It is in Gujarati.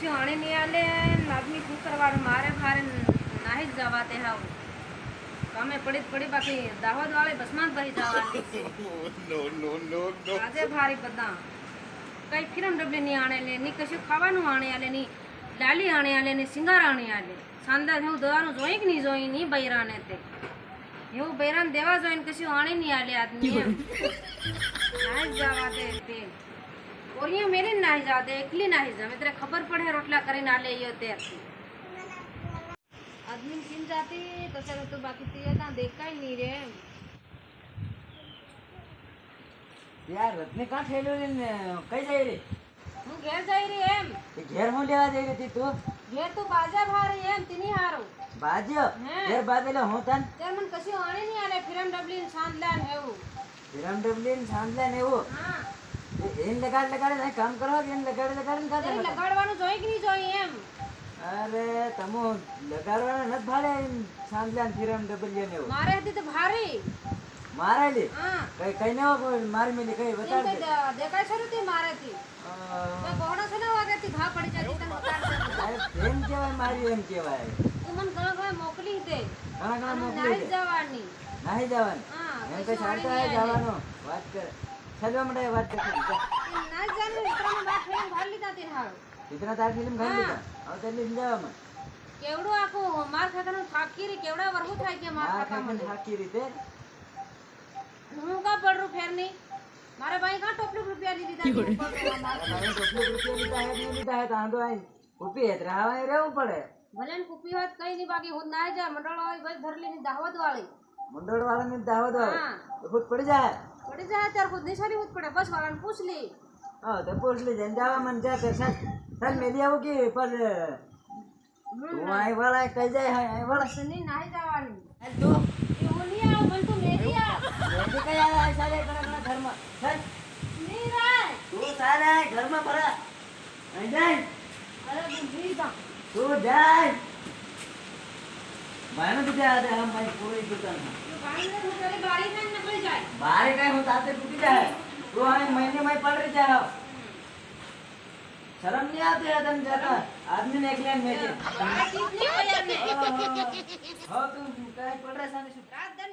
કશું આણે નહીં આલે ને શું કરવાનું? મારે ભારે નાહી જ જવા તે હાવ. કામે પડી પડી બાકી દાહોદ વાળે બસમાં નો નો નો આજે ભારી બધા કઈ ફિરમ ડબલી ની આણે લે ની કશું ખાવાનું આણે આલે ની લાલી આણે આલે ની સિંગાર આણે આલે. સાંદા હું દવાનું જોઈ કે નહીં જોઈ ની બૈરાને તે. એવું બૈરાને દેવા જોઈને કશું આણે નહીં આલે આદમી એમ. નાહી જવા દે તે. ઓરિયા મેરી નાહી જવા દે એકલી નાહી જાવ એટલે ખબર પડે રોટલા કરીને આલે યો ત્યારથી. આદમી ચીન જાતી તો સર તો બાકી તે ત્યાં દેખાય નહીં રે એમ. યાર રથને કાં ઠેલ્યો છે ને? કઈ જઈ રે? હું ઘેર જઈ રહી એમ. તે ઘેર હું લેવા જઈ હતી તું ઘેર તું બાજા ભારી એમ તીની હારું. બાજ્યો હે. ઘેર બાજેલો હું તન? ત્યારે મને કશું આણે નહીં આલે ફિરમ ડબલી સાંદલા ને એવું. વિરમ ડબલી ને સાંજલે ને એવું? હા. એને લગાડ લગાડે ને કામ કરવા એને લગાડે લગાડે ને લગાડવાનું જોઈ કે નહીં જોઈ એમ? અરે તમો લગાડવાના નથી ભાડે સાંજલે ને વિરમ ડબલી ને મારે હતી તો ભારે. મારા લે કઈ કઈ ન મારી મેલી કઈ બતાડ દે. દેખાય છે તે મારે થી તો કોણ છે ને વાગે થી ઘા પડી જતી તને બતાડ દે. એમ કહેવાય મારી એમ કહેવાય? તું મને ઘણા ઘણા મોકલી દે. ઘણા ઘણા મોકલી દે. નહીં જવાની. નહીં જવાનું? એમ નહીં આલે. જવાનું. વાત કરે. છેલ્લા માટે વાત કરી ના જાને મિત્રોને બાર ફેર ઘાલ લીધા તે હારું. ઇતના તાર ફિલ્મ ખાઈ લીધા. હવે તેટલી સમજાવવામાં. કેવડું આખું? માર ખાતાનું થાકી રહી કેવડા વરહુ થાય કે માર આ ખાતા ખાઈને મને થાકી રીતે હું કા પડરું ફેર નહીં મારે ભાઈ કા ટોપલું રૂપિયા લીધી? તા કેટલું રૂપિયા લીધા હે નહીં લીધા હે તો આંધો આઈને હે તો રહેવું પડે. ભલે કુપી હોત કઈ નહીં બાકી. હું ના જાય મંડળ હોય બસ ધરલી ની દાવત વાળી મંડળ વાળાને દાવત આવે હા. પડી જાય. પડી જાય ત્યારે ખુદ નિશાની હોત પડે બસ વાળાને પૂછ લી. હા તો પોસલી જઈને જવા મને જા તો સાહેબ મેલી આવું કે પર તું અહીં વાળા કઈ જાય અહીં વાળા બસ નહીં નાહી જવાની. તું હું નહીં આવું મને તું મેલી આવ. મેલી કઈ આવ્યા સારે ઘણા ઘણા ઘરમાં. ચાલ નહીં રાય. તું સારે ઘરમાં ભરા અહીં જાય. અરે બુદ્ધિ તા તું જાય. ભાઈનો તો જાય આમ ભાઈ પૂરી દુકાન ને બારી બારે કઈ હું તાતે તૂટી જાય. તું અહીં મહિને માં પડી જાય. શરમ નહીં આવતી આ તને જતા? આદમી ને એકલે એમને હા તું કઈ પડે સાને શું? રાત દન